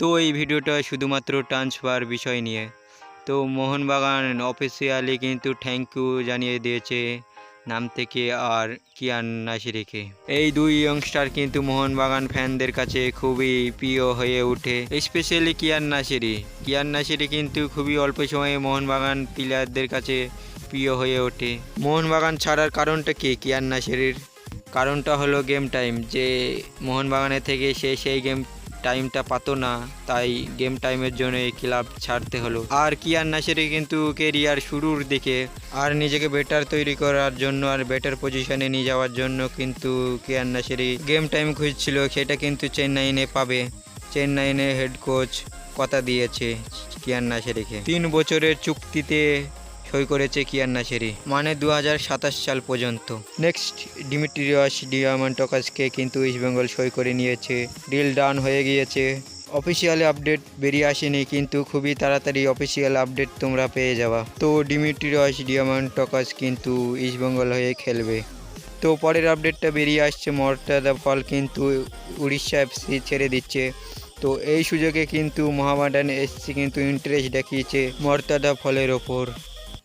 তো এই ভিডিওটা শুধুমাত্র ট্রান্সফার বিষয় নিয়ে। তো মোহনবাগান অফিসিয়ালি কিন্তু থ্যাংক ইউ জানিয়ে দিয়েছে নাম থেকে আর কিয়ান নাসিরিকে। এই দুই ইয়ংস্টার কিন্তু মোহনবাগান ফ্যানদের কাছে খুবই প্রিয় হয়ে ওঠে স্পেশালি কিয়ান নাসিরি। কিয়ান নাসিরি কিন্তু খুবই অল্প সময়ে মোহনবাগান প্লেয়ারদের কাছে প্রিয় হয়ে ওঠে। মোহনবাগান ছাড়ার কারণটা কি কিয়ান নাসিরির? কারণটা হলো গেম টাইম যে মোহনবাগানের থেকে সে সেই গেম টাইমটা পাতো না, তাই গেম টাইমের জন্য এই ক্লাব ছাড়তে হলো। আর কিয়ান নাসিরি কিন্তু কেরিয়ার শুরুর দিকে, আর নিজেকে বেটার তৈরি করার জন্য আর বেটার পজিশনে নিয়ে যাওয়ার জন্য কিন্তু কিয়ান নাসিরি গেম টাইম খুঁজছিল, সেটা কিন্তু চেন্নাইনে পাবে। চেন্নাইনে হেড কোচ কথা দিয়েছে কিয়ান নাসিরিকে। তিন বছরের চুক্তিতে সই করেছে কিয়ান নাসেরি মানে দু হাজার সাতাশ সাল পর্যন্ত। নেক্সট ডিমিট্রিয়াস ডিয়ামান্টকাসকে কিন্তু ইস্টবেঙ্গল সই করে নিয়েছে। ডিল ডান হয়ে গিয়েছে। অফিসিয়াল আপডেট বেরিয়ে আসেনি, কিন্তু খুবই তাড়াতাড়ি অফিসিয়াল আপডেট তোমরা পেয়ে যাবা। তো ডিমিট্রিয়াস ডিয়ামান্টকাস কিন্তু ইস্টবেঙ্গল হয়ে খেলবে। তো পরের আপডেটটা বেরিয়ে আসছে মর্তাদা ফল কিন্তু উড়িষ্যা এফসি ছেড়ে দিচ্ছে। তো এই সুযোগে কিন্তু মোহামেডান এসসি কিন্তু ইন্টারেস্ট দেখিয়েছে মর্তাদা ফলের ওপর।